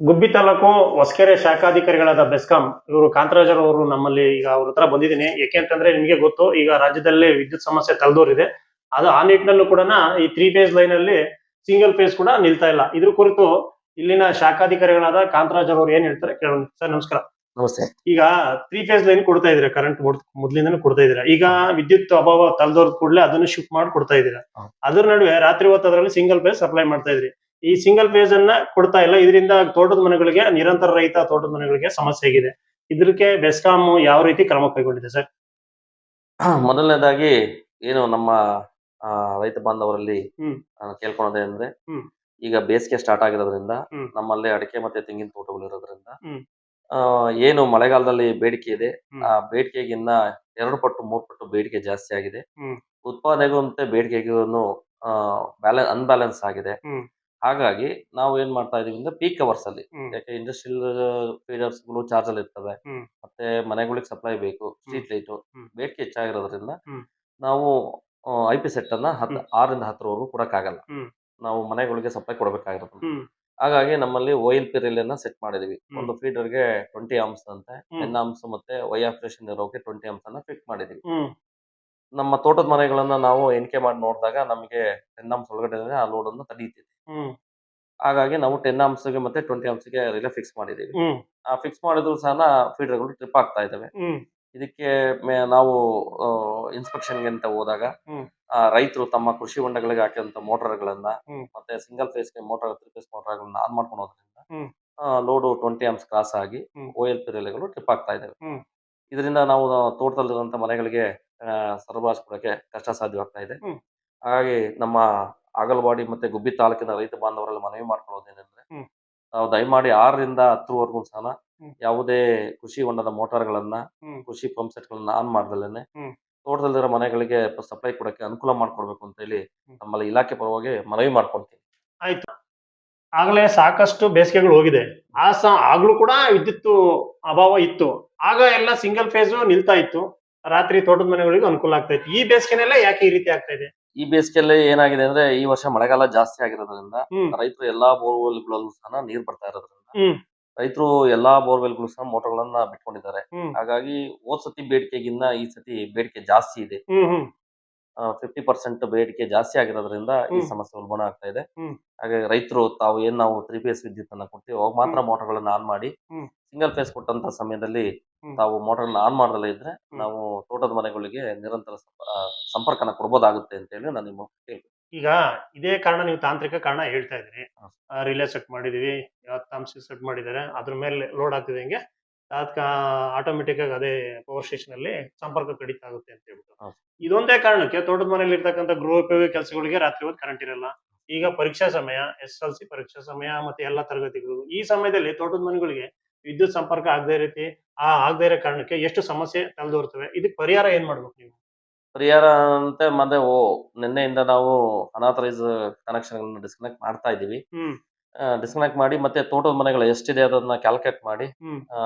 ಗುಬ್ಬಿ ತಾಲೂಕು ಹೊಸಕೆರೆ ಶಾಖಾಧಿಕಾರಿಗಳಾದ ಬೆಸ್ಕಾಂ ಇವರು ಕಾಂತರಾಜರ್ ಅವರು ನಮ್ಮಲ್ಲಿ ಈಗ ಅವ್ರ ಹತ್ರ ಬಂದಿದ್ದೀನಿ. ಯಾಕೆಂತಂದ್ರೆ ನಿಮಗೆ ಗೊತ್ತು ಈಗ ರಾಜ್ಯದಲ್ಲೇ ವಿದ್ಯುತ್ ಸಮಸ್ಯೆ ತಲೆದೋರಿದೆ. ಅದು ಆ ನಿಟ್ಟಿನಲ್ಲೂ ಕೂಡ ಈ ತ್ರೀ ಫೇಸ್ ಲೈನ್ ಅಲ್ಲಿ ಸಿಂಗಲ್ ಫೇಸ್ ಕೂಡ ನಿಲ್ತಾ ಇಲ್ಲ. ಇದ್ರ ಕುರಿತು ಇಲ್ಲಿನ ಶಾಖಾಧಿಕಾರಿಗಳಾದ ಕಾಂತರಾಜರ್ ಅವರು ಏನ್ ಹೇಳ್ತಾರೆ ಕೇಳೋಣ. ಸರ್ ನಮಸ್ಕಾರ. ನಮಸ್ತೆ. ಈಗ ತ್ರೀ ಫೇಸ್ ಲೈನ್ ಕೊಡ್ತಾ ಇದೀರಾ ಕರೆಂಟ್ ಮೊದ್ಲಿಂದನೂ ಕೊಡ್ತಾ ಇದೀರಾ ಈಗ ವಿದ್ಯುತ್ ಅಭಾವ ತಲೆದೋರ್ದ ಕೂಡಲೇ ಅದನ್ನು ಶಿಫ್ಟ್ ಮಾಡಿ ಕೊಡ್ತಾ ಇದೀರಾ. ಅದ್ರ ನಡುವೆ ರಾತ್ರಿ ಹೊತ್ತು ಅದರಲ್ಲಿ ಸಿಂಗಲ್ ಫೇಸ್ ಸಪ್ಲೈ ಮಾಡ್ತಾ ಇದ್ರಿ. ಈ ಸಿಂಗಲ್ ಫೇಸ್ ಅನ್ನ ಕೊಡ್ತಾ ಇಲ್ಲ. ಇದರಿಂದ ತೋಟದ ಮನೆಗಳಿಗೆ ನಿರಂತರ ರಹಿತ ತೋಟದ ಮನೆಗಳಿಗೆ ಸಮಸ್ಯೆ ಆಗಿದೆ. ಇದಕ್ಕೆ ಬೆಸ್ಕಾಂ ಯಾವ ರೀತಿ ಕ್ರಮ ಕೈಗೊಂಡಿದೆ ಸರ್? ಮೊದಲನೇದಾಗಿ ಏನು ನಮ್ಮ ರೈತ ಬಾಂಧವರಲ್ಲಿ ಕೇಳ್ಕೊಳೋದೇ ಅಂದ್ರೆ ಈಗ ಬೇಸಿಗೆ ಸ್ಟಾರ್ಟ್ ಆಗಿರೋದ್ರಿಂದ. ನಮ್ಮಲ್ಲಿ ಅಡಿಕೆ ಮತ್ತೆ ತೆಂಗಿನ ತೋಟಗಳು ಇರೋದ್ರಿಂದ. ಏನು ಮಳೆಗಾಲದಲ್ಲಿ ಬೇಡಿಕೆ ಇದೆ. ಆ ಬೇಡಿಕೆಗಿನ್ನ ಎರಡು ಪಟ್ಟು ಮೂರು ಪಟ್ಟು ಬೇಡಿಕೆ ಜಾಸ್ತಿ ಆಗಿದೆ. ಉತ್ಪಾದನೆಗೂ ಮತ್ತೆ ಬೇಡಿಕೆಗೂ ಬ್ಯಾಲೆನ್ಸ್ ಅನ್ಬ್ಯಾಲೆನ್ಸ್ ಆಗಿದೆ. ಹಾಗಾಗಿ ನಾವು ಏನ್ ಮಾಡ್ತಾ ಇದೀವಿ ಅಂದ್ರೆ ಪೀಕ್ ಅವರ್ಸ್ ಅಲ್ಲಿ. ಯಾಕೆ ಇಂಡಸ್ಟ್ರಿಯಲ್ ಫೀಡರ್ಸ್ಗಳು ಚಾರ್ಜ್ ಅಲ್ಲಿ ಇರ್ತವೆ. ಮತ್ತೆ ಮನೆಗಳಿಗೆ ಸಪ್ಲೈ ಬೇಕು ಸ್ಟ್ರೀಟ್ ಲೈಟ್ ಬೇಕು ಬೇಡಿಕೆ ಹೆಚ್ಚಾಗಿರೋದ್ರಿಂದ ನಾವು ಐ ಪಿ ಸೆಟ್ ಅನ್ನ ಹತ್. ಆರರಿಂದ ಹತ್ತರವರೆಗೂ ಕೊಡಕ್ಕಾಗಲ್ಲ. ನಾವು ಮನೆಗಳಿಗೆ ಸಪ್ಲೈ ಕೊಡಬೇಕಾಗಿರೋದು ಹಾಗಾಗಿ ನಮ್ಮಲ್ಲಿ ಓ ಎಲ್ ಪಿ ರಿಲೇನ ಸೆಟ್ ಮಾಡಿದೀವಿ ಒಂದು ಒಂದು ಫೀಡರ್ಗೆ ಟ್ವೆಂಟಿ ಆಮ್ಸ್ ಅಂತೆ. ಟೆನ್ ಆಮ್ಸ್ ಮತ್ತೆ ವೈ ಆಪರೇಷನ್ ಇರೋಕೆ ಟ್ವೆಂಟಿ ಆಮ್ಸ್ ಅನ್ನ ಫಿಕ್ಸ್ ಮಾಡಿದೀವಿ. ನಮ್ಮ ತೋಟದ ಮನೆಗಳನ್ನ ನಾವು ಎಣಿಕೆ ಮಾಡಿ ನೋಡಿದಾಗ ನಮಗೆ ಟೆನ್ ಆಮ್ಸ್ ಒಳಗಡೆ ಆ ಲೋಡ್ ಅನ್ನು ಹ್ಮ್ ಹಾಗಾಗಿ ನಾವು ಟೆನ್ ಆಮ್ಸ್ಗೆ ಮತ್ತೆ ಟ್ವೆಂಟಿ ಆಮ್ಸ್ಗೆ ರಿಲೇ ಫಿಕ್ಸ್ ಮಾಡಿದೀವಿ ಆ ಫಿಕ್ಸ್ ಮಾಡಿದ್ರು ಸಹ ಫೀಡರ್ಗಳು ಟ್ರಿಪ್ ಆಗ್ತಾ ಇದಾವೆ ಇದಕ್ಕೆ ನಾವು ಇನ್ಸ್ಪೆಕ್ಷನ್ಗೆ ಅಂತ ಹೋದಾಗ. ರೈತರು ತಮ್ಮ ಕೃಷಿ ಹೊಂಡಗಳಿಗೆ ಹಾಕಿದಂತ ಮೋಟಾರ್ಗಳನ್ನ ಮತ್ತೆ ಸಿಂಗಲ್ ಫೇಸ್ಗೆ ಮೋಟರ್ ತ್ರೀ ಫೇಸ್ ಮೋಟಾರ್ಗಳನ್ನ ಆನ್ ಮಾಡ್ಕೊಂಡು ಹೋದ್ರಿಂದ ಲೋಡು ಟ್ವೆಂಟಿ ಆಮ್ಸ್ ಕ್ರಾಸ್ ಆಗಿ. ಓ ಎಲ್ ಪಿ ರಿಲೆಗಳು ಟ್ರಿಪ್ ಆಗ್ತಾ ಇದಾವೆ ಇದರಿಂದ ನಾವು ತೋಟದಲ್ಲಿರುವಂತ ಮನೆಗಳಿಗೆ ಸರಬರಾಜು ಕೊಡಕ್ಕೆ ಕಷ್ಟ ಸಾಧ್ಯವಾಗ್ತಾ ಇದೆ. ಹಾಗಾಗಿ ನಮ್ಮ ಅಗಲವಾಡಿ ಮತ್ತೆ ಗುಬ್ಬಿ ತಾಲೂಕಿನ ರೈತ ಬಾಂಧವರಲ್ಲಿ ಮನವಿ ಮಾಡ್ಕೊಳ್ಳೋದೇನೆಂದ್ರೆ ಏನಂದ್ರೆ ನಾವು ದಯಮಾಡಿ ಆರರಿಂದ ಹತ್ತರವರೆಗೂ ಸಹ. ಯಾವುದೇ ಕೃಷಿ ಹೊಂಡದ ಮೋಟಾರ್ಗಳನ್ನ ಗಳನ್ನ ಕೃಷಿ ಪಂಪ್ ಸೆಟ್ಗಳನ್ನ ಆನ್ ಮಾಡ್ದಲೇನೆ. ತೋಟದಲ್ಲಿರೋ ಮನೆಗಳಿಗೆ ಸಪ್ಲೈ ಕೊಡಕ್ಕೆ ಅನುಕೂಲ ಮಾಡ್ಕೊಡ್ಬೇಕು ಅಂತ ಹೇಳಿ. ನಮ್ಮಲ್ಲಿ ಇಲಾಖೆ ಪರವಾಗಿ ಮನವಿ ಮಾಡ್ಕೊಂತೀವಿ ಆಯ್ತು. ಆಗಲೇ ಸಾಕಷ್ಟು ಬೇಸಿಗೆಗಳು ಹೋಗಿದೆ. ಆ ಸ ಆಗ್ಲೂ ಕೂಡ ವಿದ್ಯುತ್ ಅಭಾವ ಇತ್ತು. ಆಗ ಎಲ್ಲ ಸಿಂಗಲ್ ಫೇಸ್ ನಿಲ್ತಾ ಇತ್ತು. ರಾತ್ರಿ ತೋಟದ ಮನೆಗಳಿಗೂ ಅನುಕೂಲ ಆಗ್ತಾ ಇತ್ತು. ಈ ಬೇಸಿಗೆನೆಲ್ಲ ಯಾಕೆ ಈ ರೀತಿ ಆಗ್ತಾ ಇದೆ? ಈ ಬೇಸಿಗೆಯಲ್ಲಿ ಏನಾಗಿದೆ ಅಂದ್ರೆ ಈ ವರ್ಷ ಮಳೆಗಾಲ ಜಾಸ್ತಿ ಆಗಿರೋದ್ರಿಂದ ಹ್ಮ್ ರೈತರು ಎಲ್ಲಾ ಬೋರ್ವೆಲ್ಗಳಲ್ಲೂ ಸಹ ನೀರ್ ಬರ್ತಾ ಇರೋದ್ರಿಂದ ಹ್ಮ್ ರೈತರು ಎಲ್ಲಾ ಬೋರ್ವೆಲ್ಗಳು ಸಹ ಮೋಟರ್ಗಳನ್ನ ಬಿಟ್ಕೊಂಡಿದ್ದಾರೆ ಹ್ಮ್ ಹಾಗಾಗಿ ಹೋದ್ ಸತಿ ಬೇಡಿಕೆಗಿನ್ನ ಈ ಸತಿ ಬೇಡಿಕೆ ಜಾಸ್ತಿ ಇದೆ ಹ್ಮ್ ಹ್ಮ್ ಫಿಫ್ಟಿ ಪರ್ಸೆಂಟ್ ಬೇಡಿಕೆ ಜಾಸ್ತಿ ಆಗಿರೋದ್ರಿಂದ ಈ ಹ್ಮ್. ಸಮಸ್ಯೆ ಉಲ್ಬಣ ಆಗ್ತಾ ಇದೆ ಹ್ಮ್. ಹಾಗಾಗಿ ರೈತರು ತಾವು ಏನ್ ನಾವು ತ್ರೀ ಫೇಸ್ ವಿದ್ಯುತ್ ಅನ್ನ ಕೊಡ್ತೀವಿ ಅವಾಗ ಮಾತ್ರ ಮೋಟರ್ಗಳನ್ನ ಆನ್ ಮಾಡಿ ಹ್ಮ್. ಸಿಂಗಲ್ ಫೇಸ್ ಕೊಟ್ಟಂತ ಸಮಯದಲ್ಲಿ. ತಾವು ಮೋಟರ್ಗಳನ್ನ ಆನ್ ಮಾಡದಲ್ಲೇ ಇದ್ರೆ ನಾವು ತೋಟದ ಮನೆಗಳಿಗೆ ನಿರಂತರ ಸಂಪರ್ಕನ ಕೊಡ್ಬೋದಾಗುತ್ತೆ ಅಂತ ಹೇಳಿ ನಾನು ನಿಮ್ಮ ಹೇಳ್ತೀನಿ ಈಗ ಇದೇ ಕಾರಣ ನೀವು ತಾಂತ್ರಿಕ ಕಾರಣ ಹೇಳ್ತಾ ಇದ್ರಿ. ರಿಲೇ ಸೆಟ್ ಮಾಡಿದೀವಿ ಅಂಶ ಸೆಟ್ ಮಾಡಿದ್ದಾರೆ ಅದ್ರ ಮೇಲೆ ಲೋಡ್ ಆಗ್ತಿದೆ ಹಿಂಗೆ ತಾತ್ಕ ಆಟೋಮೆಟಿಕ್ ಆಗಿ ಅದೇ ಪವರ್ ಸ್ಟೇಷನ್ ಅಲ್ಲಿ ಸಂಪರ್ಕ ಕಡಿತ ಆಗುತ್ತೆ ಅಂತ ಹೇಳ್ಬಿಟ್ಟು. ಇದೊಂದೇ ಕಾರಣಕ್ಕೆ ತೋಟದ ಮನೆಯಲ್ಲಿ ಇರ್ತಕ್ಕಂಥ ಗೃಹೋಪಯೋಗಿ ಕೆಲಸಗಳಿಗೆ ರಾತ್ರಿ ಹೊತ್ತು ಕರೆಂಟ್ ಇರಲ್ಲ. ಈಗ ಪರೀಕ್ಷಾ ಸಮಯ ಎಸ್ ಎಲ್ ಸಿ ಪರೀಕ್ಷಾ ಸಮಯ ಮತ್ತೆ ಎಲ್ಲಾ ತರಗತಿಗಳು ಈ ಸಮಯದಲ್ಲಿ ತೋಟದ ಮನೆಗಳಿಗೆ ವಿದ್ಯುತ್ ಸಂಪರ್ಕ ಆಗದೆ ರೀತಿ ಆ ಆಗದೇ ಇರೋ ಕಾರಣಕ್ಕೆ ಎಷ್ಟು ಸಮಸ್ಯೆ ತಲೆದೋರ್ತವೆ. ಇದಕ್ಕೆ ಪರಿಹಾರ ಏನ್ ಮಾಡ್ಬೇಕು ನೀವು? ಪರಿಹಾರ ಅಂತ ಮತ್ತೆ ಓ ನಿನ್ನೆಯಿಂದ ನಾವು ಅನಾಥರೈಸ್ ಕನೆಕ್ಷನ್ ಡಿಸ್ಕನೆಕ್ಟ್ ಮಾಡ್ತಾ ಇದ್ದೀವಿ. ಹ್ಮ್. ಡಿಸ್ಕನೆಕ್ಟ್ ಮಾಡಿ ಮತ್ತೆ ತೋಟದ ಮನೆಗಳು ಎಷ್ಟಿದೆ ಅದನ್ನ ಕ್ಯಾಲ್ಕುಲೇಟ್ ಮಾಡಿ ಹ್ಮ್. ಆ,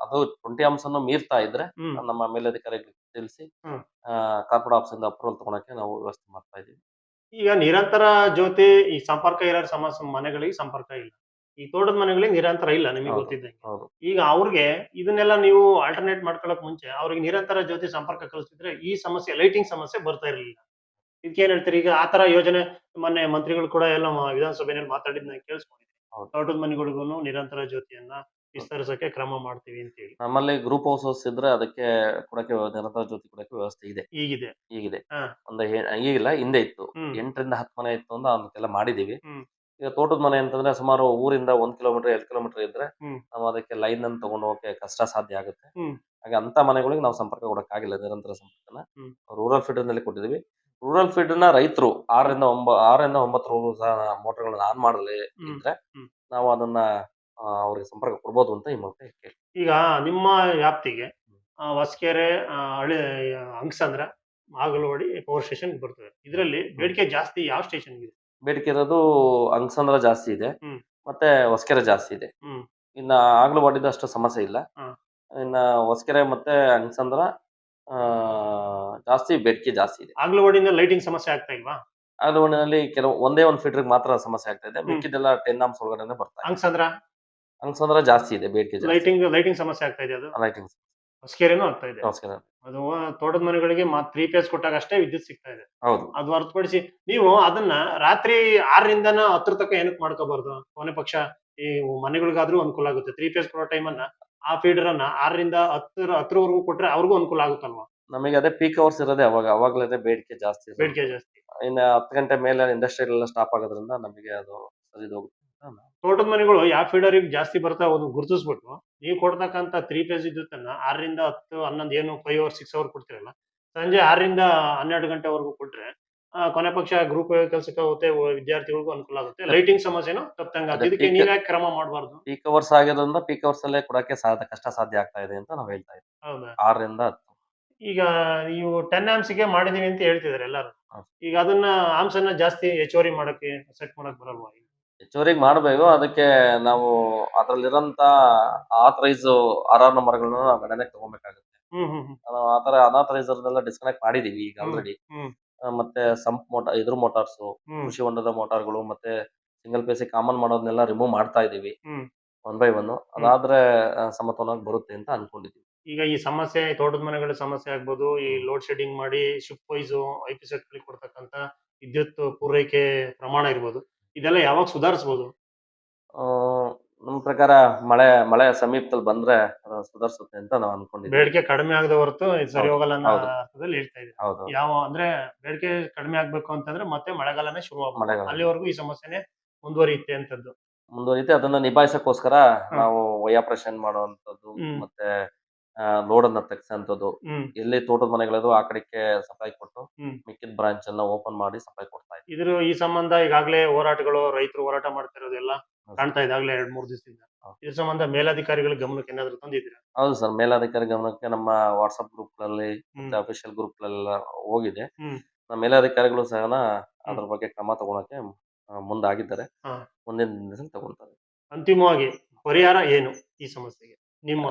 ಅದು ಟ್ವೆಂಟಿ ಅಂಶನ್ನು ಮೀರ್ತಾ ಇದ್ರೆ ಹ್ಮ್. ನಮ್ಮ ಮೇಲಧಿಕಾರಿಗೆ ತಿಳಿಸಿ ಹ್ಮ್. ಕಾರ್ಪೊರೇಟ್ ಆಫೀಸ್ ಇಂದ ಅಪ್ರೂವಲ್ ತಗೊಳಕ್ಕೆ ನಾವು ವ್ಯವಸ್ಥೆ ಮಾಡ್ತಾ ಇದೀವಿ ಈಗ ನಿರಂತರ ಜ್ಯೋತಿ ಈ ಸಂಪರ್ಕ ಇರೋ ಸಮಸ್ಯೆ ಮನೆಗಳಿಗೆ ಸಂಪರ್ಕ ಇಲ್ಲ. ಈ ತೋಟದ ಮನೆಗಳಿಗೆ ನಿರಂತರ ಇಲ್ಲ ನಿಮಗೆ ಗೊತ್ತಿದೆ ಗೊತ್ತಿದ್ದಂಗೆ. ಹೌದು. ಈಗ ಅವ್ರಿಗೆ ಇದನ್ನೆಲ್ಲ ನೀವು ಆಲ್ಟರ್ನೇಟ್ ಮಾಡ್ಕೊಳಕ್ ಮುಂಚೆ ಅವ್ರಿಗೆ ನಿರಂತರ ಜ್ಯೋತಿ ಸಂಪರ್ಕ ಕಲಿಸಿದ್ರೆ ಈ ಸಮಸ್ಯೆ ಲೈಟಿಂಗ್ ಸಮಸ್ಯೆ ಬರ್ತಾ ಇರಲಿಲ್ಲ. ಇದಕ್ಕೆ ಏನ್ ಹೇಳ್ತೀರಿ? ಈಗ ಆತರ ತರ ಯೋಜನೆ ಮೊನ್ನೆ ಮಂತ್ರಿಗಳು ಕೂಡ ಎಲ್ಲ ವಿಧಾನಸಭೆಯಲ್ಲಿ ಮಾತಾಡಿದ್ ನಾನು ಕೇಳಿಸ್ಕೊಂಡಿದ್ದೆ. ಹೌದು. ತೋಟದ ಮನೆಗಳಿಗೂ ನಿರಂತರ ಜ್ಯೋತಿಯನ್ನ ವಿಸ್ತರಿಸಕ್ಕೆ ಕ್ರಮ ಮಾಡ್ತೀವಿ ಅಂತ ಹೇಳಿ. ನಮ್ಮಲ್ಲಿ ಗ್ರೂಪ್ ಹೌಸಸ್ ಇದ್ರೆ ಅದಕ್ಕೆ ಕೊಡಕ್ಕೆ ನಿರಂತರ ಜ್ಯೋತಿ ಕೊಡಕ್ಕೆ ವ್ಯವಸ್ಥೆ ಇದೆ. ಈಗಿದೆ ಈಗಿದೆ ಹಾ. ಒಂದು ಹೇ- ಈಗಿಲ್ಲ ಹಿಂದೆ ಇತ್ತು. ಹ್ಮ್. ಎಂಟರಿಂದ ಹತ್ತು ಮನೆ ಇತ್ತು ಅಂತ ಅದಕ್ಕೆಲ್ಲ ಮಾಡಿದೀವಿ ಹ್ಮ್. ಈಗ ತೋಟದ ಮನೆ ಅಂತಂದ್ರೆ ಸುಮಾರು ಊರಿಂದ ಒಂದ್ ಕಿಲೋಮೀಟರ್ ಎರಡ್ ಕಿಲೋಮೀಟರ್ ಇದ್ರೆ ಹ್ಮ್. ನಾವು ಅದಕ್ಕೆ ಲೈನ್ ಅನ್ನು ತಗೊಂಡು ಹೋಗಕ್ಕೆ ಕಷ್ಟ ಸಾಧ್ಯ ಆಗುತ್ತೆ ಹ್ಮ್. ಹಾಗೆ ಅಂತ ಮನೆಗಳಿಗೆ ನಾವು ಸಂಪರ್ಕ ಕೊಡಕ್ಕಾಗಿಲ್ಲ ನಿರಂತರ ಸಂಪರ್ಕನ ಹ್ಮ್. ರೂರಲ್ ಫೀಡರ್ನಲ್ಲಿ ಕೊಟ್ಟಿದೀವಿ ರೂರಲ್ ಫೀಡರ್ನ ರೈತರು ಆರರಿಂದ ಒಂಬ ಆರರಿಂದ ಒಂಬತ್ತು ಸಹ ಮೋಟರ್ಗಳನ್ನ ಆನ್ ಮಾಡಲಿ ಹ್ಮ್. ಇದ್ರೆ ಹ್ಮ್. ನಾವು ಅದನ್ನ ಆ, ಅವ್ರಿಗೆ ಸಂಪರ್ಕ ಕೊಡ್ಬೋದು ಅಂತ ಈ ಮೂಲಕ ಕೇಳಿ ಈಗ ನಿಮ್ಮ ವ್ಯಾಪ್ತಿಗೆ ಆ, ಹೊಸಕೆರೆ ಆ, ಹಳೆ ಅಂಕ್ಸಂದ್ರ ಆಗಲವಾಡಿ ಪವರ್ ಸ್ಟೇಷನ್ ಬರ್ತದೆ ಇದರಲ್ಲಿ ಬೇಡಿಕೆ ಜಾಸ್ತಿ ಯಾವ ಸ್ಟೇಷನ್ ಇದೆ ಬೇಡಿಕೆ ಇರೋದು ಅಂಗಸಂದ್ರ ಜಾಸ್ತಿ ಇದೆ. ಹ್ಮ್. ಮತ್ತೆ ಹೊಸಕೆರೆ ಜಾಸ್ತಿ ಇದೆ. ಹ್ಮ್. ಇನ್ನ ಆಗ್ಲು ಮಾಡಿದ ಅಷ್ಟು ಸಮಸ್ಯೆ ಇಲ್ಲ. ಹಾ. ಇನ್ನ ಹೊಸಕೆರೆ ಮತ್ತೆ ಅಂಗಸಂದ್ರ ಆ, ಜಾಸ್ತಿ ಬೇಡಿಕೆ ಜಾಸ್ತಿ ಇದೆ. ಆಗ್ಲವಾಡಿಯಿಂದ ಲೈಟಿಂಗ್ ಸಮಸ್ಯೆ ಆಗ್ತಾ ಇಲ್ವಾ? ಆಗ್ಲವಾಡಿನಲ್ಲಿ ಕೆಲವು ಒಂದೇ ಒಂದು ಫೀಟರ್ ಮಾತ್ರ ಸಮಸ್ಯೆ ಆಗ್ತಾ ಇದೆ. ಮಿಕ್ಕಿದೆಲ್ಲ ಟೆನ್ ಆಮ್ಸ್ ಒಳಗಡೆ ಬರ್ತಾ ಅಂಗಸಂದ್ರ ಅಂಗಸಂದ್ರ ಜಾಸ್ತಿ ಇದೆ ಬೇಡಿಕೆ ಲೈಟಿಂಗ್ ಲೈಟಿಂಗ್ ಸಮಸ್ಯೆ ಆಗ್ತಾ ಇದೆ ಅದು? ಲೈಟಿಂಗ್ ಹೊಸಕೆರೆನೂ ಆಗ್ತಾ ಇದೆ. ನಮಸ್ಕಾರ ಅದು ತೋಟದ ಮನೆಗಳಿಗೆ ತ್ರೀ ಫೇಸ್ ಕೊಟ್ಟಾಗ ಅಷ್ಟೇ ವಿದ್ಯುತ್ ಸಿಗ್ತಾ ಇದೆ. ಹೌದು. ಅದು ಹೊರತುಪಡಿಸಿ ನೀವು ಅದನ್ನ ರಾತ್ರಿ ಆರರಿಂದ ಹತ್ರ ತಕ್ಕ ಏನಕ್ಕೆ ಮಾಡ್ಕೋಬಾರ್ದು? ಕೊನೆ ಪಕ್ಷ ಈ ಮನೆಗಳಿಗಾದ್ರೂ ಅನುಕೂಲ ಆಗುತ್ತೆ. ತ್ರೀ ಫೇಸ್ ಕೊಡೋ ಟೈಮನ್ನ ಆ ಫೀಡರ್ ಅನ್ನ ಆರರಿಂದ ಹತ್ತರ ಹತ್ರವರೆಗೂ ಕೊಟ್ರೆ ಅವ್ರಿಗೂ ಅನುಕೂಲ ಆಗುತ್ತಲ್ವಾ? ನಮಗೆ ಅದೇ ಪೀಕ್ ಅವರ್ಸ್ ಇರೋದೇ ಅವಾಗ. ಅವಾಗಲೇ ಬೇಡಿಕೆ ಜಾಸ್ತಿ ಬೇಡಿಕೆ ಜಾಸ್ತಿ. ಇನ್ನು ಹತ್ತು ಗಂಟೆ ಮೇಲೆ ಇಂಡಸ್ಟ್ರಿ ಎಲ್ಲ ಸ್ಟಾಪ್ ಆಗೋದ್ರಿಂದ ನಮಗೆ ಅದು ಸರಿದೋಗುತ್ತೆ ಅಂತ ನಾನು- ತೋಟದ ಮನೆಗಳು ಯಾವ ಫೀಡರಿಗೆ ಜಾಸ್ತಿ ಬರ್ತಾ ಒಂದು ಗುರುತಿಸ್ಬಿಟ್ಟು ನೀವು ಕೊಡ್ತಕ್ಕಂತ ತ್ರೀ ಫೇಸ್ ವಿದ್ಯುತ್ತನ್ನ ಆರರಿಂದ ಹತ್ತು ಹನ್ನೊಂದು ಏನು ಫೈವ್ ಅವರ್ ಸಿಕ್ಸ್ ಅವರ್ ಕೊಡ್ತಿರಲ್ಲ. ಸಂಜೆ ಆರರಿಂದ ಹನ್ನೆರಡು ಗಂಟೆವರೆಗೂ ಕೊಟ್ರೆ ಕೊನೆ ಪಕ್ಷ ಗ್ರೂಪ್ ಕೆಲಸಕ್ಕೆ ಹೋಗುತ್ತೆ ವಿದ್ಯಾರ್ಥಿಗಳಿಗೂ ಅನುಕೂಲ ಆಗುತ್ತೆ. ಲೈಟಿಂಗ್ ಸಮಸ್ಯೆನೂ ತಪ್ಪಂಗ ಇದಕ್ಕೆ ನೀವೇ ಕ್ರಮ ಮಾಡಬಾರ್ದು. ಪೀಕ್ ಅವರ್ಸ್ ಆಗಿರೋದ್ರಿಂದ ಪೀಕ್ ಅವರ್ಸ್ ಅಲ್ಲೇ ಕೊಡಕ್ಕೆ ಸಾಧ್ಯ ಕಷ್ಟ ಸಾಧ್ಯ ಆಗ್ತಾ ಇದೆ ಅಂತ ನಾವು ಹೇಳ್ತಾ ಇದ್ದೀವಿ. ಹೌದಾ? ಆರರಿಂದ ಹತ್ತು. ಈಗ ನೀವು ಟೆನ್ ಆಮ್ಸ್ಗೆ ಮಾಡಿದೀನಿ ಅಂತ ಹೇಳ್ತಿದಾರೆ ಎಲ್ಲರೂ. ಈಗ ಅದನ್ನ ಆಮ್ಸ್ ಅನ್ನ ಜಾಸ್ತಿ ಹೆಚ್ಚುವರಿ ಮಾಡಕ್ಕೆ ಸೆಟ್ ಮಾಡಕ್ ಬರಲ್ವಾ ಹೆಚ್ಚುವರಿಗೆ ಮಾಡಬೇಕು ಅದಕ್ಕೆ ನಾವು ಅದ್ರಲ್ಲಿರೋಂತ ಆಥರೈಸ್ ಆರ್ ಆರ್ ನಂಬರ್ಗಳನ್ನ ನಾವು ಗಣನೆಗೆ ತಗೊಬೇಕಾಗುತ್ತೆ. ಹ್ಮ್ ಹ್ಮ್ ಹ್ಮ್. ನಾವು ಆ ಅನಾಥರೈಸರ್ನೆಲ್ಲ ಡಿಸ್ಕನೆಕ್ಟ್ ಮಾಡಿದೀವಿ ಈಗ ಹ್ಮ್. ಆಲ್ರೆಡಿ ಹ್ಮ್. ಮತ್ತೆ ಸಂಪ್ ಮೋಟಾರ್ ಇದ್ರ ಮೋಟಾರ್ಸ್ ಹ್ಮ್. ಕೃಷಿ ಹೊಂಡದ ಮೋಟಾರ್ಗಳು ಮತ್ತೆ ಸಿಂಗಲ್ ಪೇಸಿ ಕಾಮನ್ ಮಾಡೋದನ್ನೆಲ್ಲ ರಿಮೂವ್ ಮಾಡ್ತಾ ಇದೀವಿ. ಹ್ಮ್. ಒನ್ ಬೈ ಒನ್ ಅದಾದ್ರೆ ಆ, ಸಮತೋಲನಕ್ಕೆ ಬರುತ್ತೆ ಅಂತ ಅನ್ಕೊಂಡಿದೀವಿ. ಈಗ ಈ ಸಮಸ್ಯೆ ತೋಟದ ಮನೆಗಳ ಸಮಸ್ಯೆ ಆಗ್ಬೋದು ಈ ಲೋಡ್ ಶೆಡ್ಡಿಂಗ್ ಮಾಡಿ shift wise I P set ಕೊಡ್ತಕ್ಕಂತ ವಿದ್ಯುತ್ ಪೂರೈಕೆ ಪ್ರಮಾಣ ಇರ್ಬೋದು. ಇದೆಲ್ಲ ಯಾವಾಗ ಸುಧಾರಿಸಬಹುದು ನಮ್ಮ ನಮ್ ಪ್ರಕಾರ ಮಳೆ ಮಳೆ ಸಮೀಪದಲ್ಲಿ ಬಂದ್ರೆ ಸುಧಾರಿಸುತ್ತೆ ಅಂತ ನಾವು ಅನ್ಕೊಂಡಿದ್ವಿ. ಬೇಡಿಕೆ ಕಡಿಮೆ ಆಗದ ಹೊರತು ಇದು ಸರಿ ಹೋಗಲ್ಲ ಅನ್ನೋ ಹೌದು. ಅರ್ಥದಲ್ಲಿ ಹೇಳ್ತಾ ಇದ್ದೀವಿ. ಹೌದು ಯಾವ ಅಂದ್ರೆ ಬೇಡಿಕೆ ಕಡಿಮೆ ಆಗ್ಬೇಕು ಅಂತಂದ್ರೆ ಮತ್ತೆ ಮಳೆಗಾಲನೇ ಶುರು ಮಳೆಗಾಲ. ಅಲ್ಲಿವರೆಗೂ ಈ ಸಮಸ್ಯೆನೆ ಮುಂದುವರಿಯುತ್ತೆ ಅಂತದ್ದು. ಮುಂದುವರಿತೆ ಅದನ್ನ ನಿಭಾಯಿಸಕ್ಕೋಸ್ಕರ ನಾವು ಆಪರೇಷನ್ ಮಾಡುವಂತದ್ದು ಹ್ಮ್. ಮತ್ತೆ ಲೋಡ್ ಅನ್ನ ತೆಗ್ಸಂತದ್ದು ಹ್ಮ್. ಎಲ್ಲಿ ತೋಟದ ಮನೆಗಳದು ಆ ಕಡೆಗೆ ಸಪ್ಲೈ ಕೊಟ್ಟು ಹ್ಮ್. ಮಿಕ್ಕಿದ ಬ್ರಾಂಚ್ ಅನ್ನ ಓಪನ್ ಮಾಡಿ ಸಪ್ಲೈ ಕೊಡ್ತಾ ಇದ್ದೀವಿ ಇದ್ರ ಈ ಸಂಬಂಧ ಈಗಾಗಲೇ ಹೋರಾಟಗಳು ರೈತರು ಹೋರಾಟ ಮಾಡ್ತಿರೋದೆಲ್ಲ. ಕಾಣ್ತಾ ಇದೆ ಆಗ್ಲೇ ಎರಡ್ ಮೂರ್ ದಿವಸದಿಂದ. ಇದ್ರ ಸಂಬಂಧ ಮೇಲಾಧಿಕಾರಿಗಳ ಗಮನಕ್ಕೆ ಏನಾದ್ರು ತಂದಿದ್ದೀರಾ ಹೌದು ಸರ್ ಮೇಲಾಧಿಕಾರಿ ಗಮನಕ್ಕೆ ನಮ್ಮ ವಾಟ್ಸ್ಆಪ್ ಗ್ರೂಪ್ಗಳಲ್ಲಿ ಹ್ಮ್. ಮತ್ತೆ ಅಫಿಷಿಯಲ್ ಗ್ರೂಪ್ ಗಳೆಲ್ಲ ಹೋಗಿದೆ ನಮ್ಮ ಮೇಲಾಧಿಕಾರಿಗಳು ಸಹ ಅದ್ರ ಬಗ್ಗೆ ಕ್ರಮ ತಗೊಳಕ್ಕೆ ಮುಂದಾಗಿದ್ದಾರೆ. ಮುಂದಿನ ದಿನದಲ್ಲಿ ತಗೊಳ್ತಾರೆ ಅಂತಿಮವಾಗಿ ಪರಿಹಾರ ಏನು ಈ ಸಮಸ್ಯೆಗೆ ನಿಮ್ಮ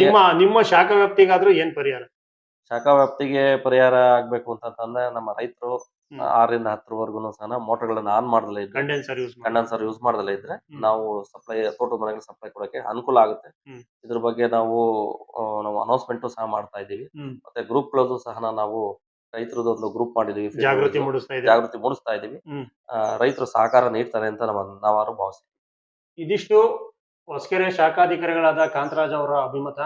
ನಿಮ್ಮ ನಿಮ್ಮ ಶಾಖಾ ವ್ಯಾಪ್ತಿಗಾದ್ರೂ ಏನ್ ಪರಿಹಾರ ಶಾಖಾ ವ್ಯಾಪ್ತಿಗೆ ಪರಿಹಾರ ಆಗ್ಬೇಕು ಅಂತಂದ್ರೆ ನಮ್ಮ ರೈತರು. ಆರರಿಂದ ಹತ್ತರವರೆಗೂ ಸಹ ಮೋಟರ್ಗಳನ್ನ ಆನ್ ಮಾಡದಲ್ಲೇ ಇದ್ರೆ ಕಂಡೆನ್ಸರ್ ಯೂಸ್ ಕಂಡೆನ್ಸರ್ ಯೂಸ್ ಮಾಡದಲೇ ಇದ್ರೆ ನಾವು ಸಪ್ಲೈ ತೋಟದ ಮನೆಗೆ ಸಪ್ಲೈ ಕೊಡಕ್ಕೆ ಅನುಕೂಲ ಆಗುತ್ತೆ. ಇದ್ರ ಬಗ್ಗೆ ನಾವು ನಾವು ಅನೌನ್ಸ್ಮೆಂಟ್ ಸಹ ಮಾಡ್ತಾ ಇದೀವಿ ಮತ್ತೆ ಗ್ರೂಪ್ ಗ್ರೂಪ್ಗಳಲ್ಲೂ ಸಹ ನಾವು ರೈತರದ್ದು ಒಂದು ಗ್ರೂಪ್ ಮಾಡಿದೀವಿ ಜಾಗೃತಿ ಜಾಗೃತಿ ಮೂಡಿಸ್ತಾ ಇದೀವಿ. ರೈತರು ಸಹಕಾರ ನೀಡ್ತಾರೆ ಅಂತ ನಮ್ಮ ನಾವಾರು ಭಾವಿಸ್ತೀವಿ. ಇದಿಷ್ಟು ಹೊಸಕೆರೆ ಶಾಖಾಧಿಕಾರಿಗಳಾದ ಕಾಂತರಾಜ್ ಅವರ ಅಭಿಮತ.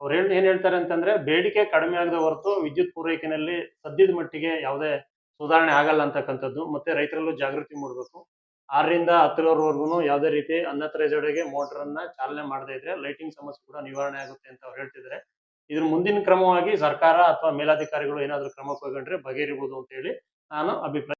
ಅವ್ರು ಹೇಳ್ ಏನ್ ಹೇಳ್ತಾರೆ ಅಂತಂದ್ರೆ ಬೇಡಿಕೆ ಕಡಿಮೆ ಆಗದ ಹೊರತು ವಿದ್ಯುತ್ ಪೂರೈಕೆನಲ್ಲಿ ಸದ್ಯದ ಮಟ್ಟಿಗೆ ಯಾವುದೇ ಸುಧಾರಣೆ ಆಗಲ್ಲ ಅಂತಕ್ಕಂಥದ್ದು, ಮತ್ತೆ ರೈತರಲ್ಲೂ ಜಾಗೃತಿ ಮೂಡಬೇಕು. ಆರರಿಂದ ಹತ್ತರವರೆಗೂ ಯಾವುದೇ ರೀತಿ ಅನ್ಅಥರೈಸ್ಡ್ಗೆ ಮೋಟರ್ ಅನ್ನ ಚಾಲನೆ ಮಾಡದೇ ಇದ್ರೆ ಲೈಟಿಂಗ್ ಸಮಸ್ಯೆ ಕೂಡ ನಿವಾರಣೆ ಆಗುತ್ತೆ ಅಂತ ಅವ್ರು ಹೇಳ್ತಿದ್ದಾರೆ. ಇದ್ರ ಮುಂದಿನ ಕ್ರಮವಾಗಿ ಸರ್ಕಾರ ಅಥವಾ ಮೇಲಾಧಿಕಾರಿಗಳು ಏನಾದರೂ ಕ್ರಮ ಕೈಗೊಂಡ್ರೆ ಬಗೆಹರಿಬಹುದು ಅಂತ ಹೇಳಿ ನಾನು ಅಭಿಪ್ರಾಯ